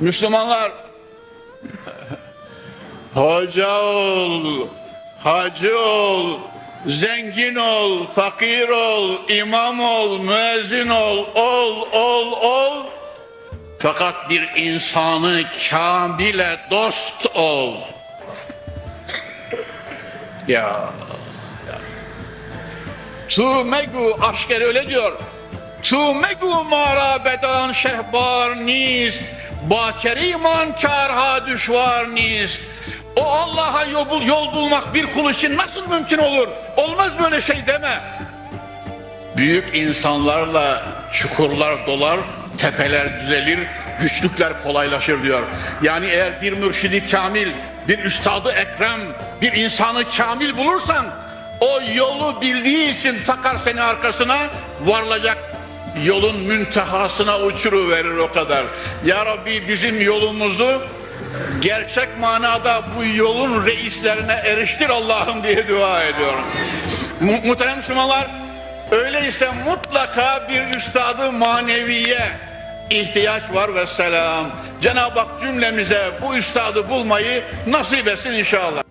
Müslümanlar hoca ol, hacı ol, zengin ol, fakir ol, imam ol, müezzin ol, ol, ol, ol. Fakat bir insanı kamile dost ol. Ya. Tu megu aşker öyle diyor. Tu megu mara bedan şehbar nist. Ba keriman karha düşvar nist. O Allah'a yol, yol bulmak bir kul için nasıl mümkün olur? Olmaz böyle şey deme. Büyük insanlarla çukurlar dolar, tepeler düzelir, güçlükler kolaylaşır diyor. Yani eğer bir mürşidi kamil, bir üstadı ekrem, bir insanı kamil bulursan o yolu bildiği için takar seni arkasına varılacak yolun müntehasına uçuruverir o kadar. Ya Rabbi bizim yolumuzu gerçek manada bu yolun reislerine eriştir Allah'ım diye dua ediyorum. Mu- Muhterem Müslümanlar öyleyse mutlaka bir üstadı maneviye ihtiyaç var ve selam. Cenab-ı Hak cümlemize bu üstadı bulmayı nasip etsin inşallah.